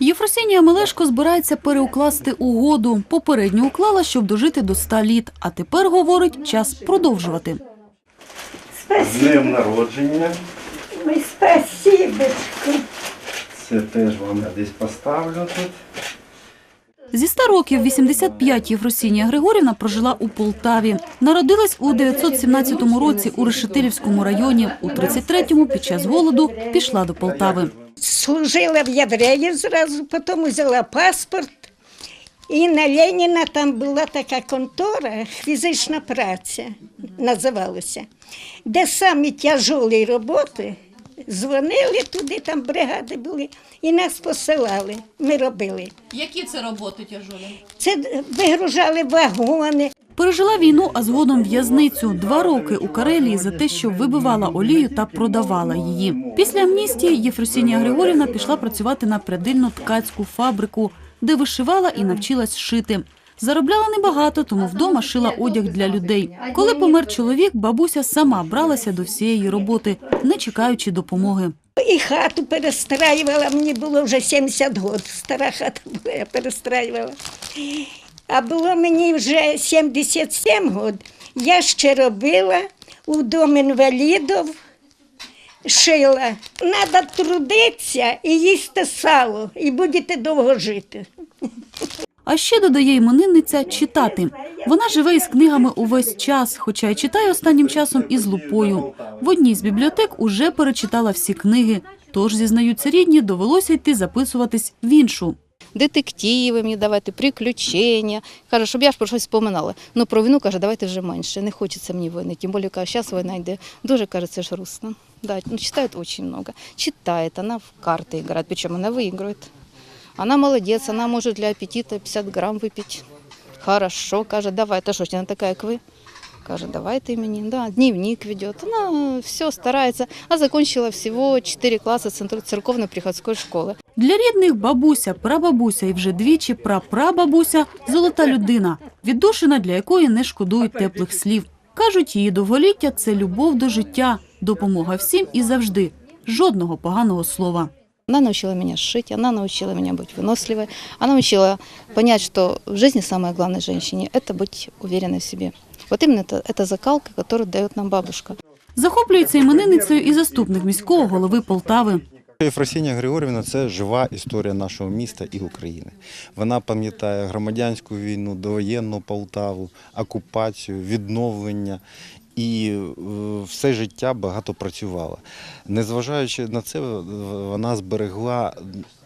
Єфросинія Мелешко збирається переукласти угоду. Попередньо уклала, щоб дожити до 100 літ. А тепер, говорить, час продовжувати. З Спасибо. днем народження. Ой, спасибочку. Це теж вам я десь поставлю тут. Зі 100 років 85 Єфросинія Григорівна прожила у Полтаві. Народилась у 917 році у Решетилівському районі. У 33-му під час голоду пішла до Полтави. Служила в євреїв зразу, потім взяла паспорт. І на Леніна там була така контора, фізична праця називалася, де самі тяжкі роботи дзвонили туди, там бригади були, і нас посилали. Ми робили. Які це роботи тяжолі? Це вигружали вагони, Пережила війну, а згодом в'язницю. Два роки у Карелії за те, що вибивала олію та продавала її. Після амністії Єфросинія Григорівна пішла працювати на прядильно-ткацьку фабрику, де вишивала і навчилась шити. Заробляла небагато, тому вдома шила одяг для людей. Коли помер чоловік, бабуся сама бралася до всієї роботи, не чекаючи допомоги. І хату перестраювала, мені було вже 70 років, стара хата була, я перестраювала. А було мені вже 77 років. Я ще робила у дом інвалідів, шила. Треба трудитися і їсти сало, і будете довго жити. А ще додає іменинниця читати. Вона живе із книгами увесь час, хоча й читає останнім часом із лупою. В одній з бібліотек уже перечитала всі книги. Тож, зізнаються рідні, довелося йти записуватись в іншу. детективи мені давайте, приключення. Каже, щоб я ж про щось споминала. Ну про війну каже, давайте вже менше. Не хочеться мені війни. Тим більше, каже, зараз війна йде. Дуже каже, це ж грустно. Да, ну, читает очень много. Читает, она в карты играет, причем она выигрывает. Она молодец, она может для аппетита 50 грамм выпить. Хорошо, каже, давай, та що ж, вона така, як ви? Каже, давайте мені, да, дневник ведет. Она все старается. А закончила всего 4 класса центр- церковно-приходской школы. Для рідних бабуся, прабабуся і вже двічі прапрабабуся – золота людина, віддушина, для якої не шкодують теплих слів. Кажуть, її довголіття – це любов до життя, допомога всім і завжди. Жодного поганого слова. Она научила меня шить, она научила меня быть выносливой, она научила понять, что в жизни самое главное женщине – это быть уверенной в себе. Вот именно это, это закалка, которую дает нам бабушка. Захоплюється іменинницею і заступник міського голови Полтави. Єфросинія Григорівна це жива історія нашого міста і України. Вона пам'ятає громадянську війну, довоєнну Полтаву, окупацію, відновлення і е, все життя багато працювала. Незважаючи на це, вона зберегла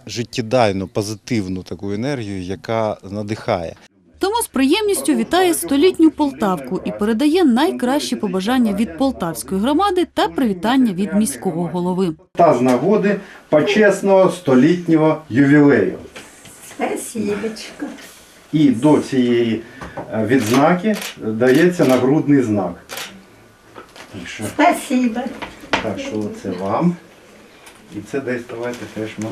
життєдайну, позитивну таку енергію, яка надихає. Приємністю вітає столітню Полтавку і передає найкращі побажання від полтавської громади та привітання від міського голови. Та з нагоди почесного столітнього ювілею. Спасибочку. І до цієї е, відзнаки дається нагрудний знак. Спасибо. так що це вам. І це десь давайте теж ми.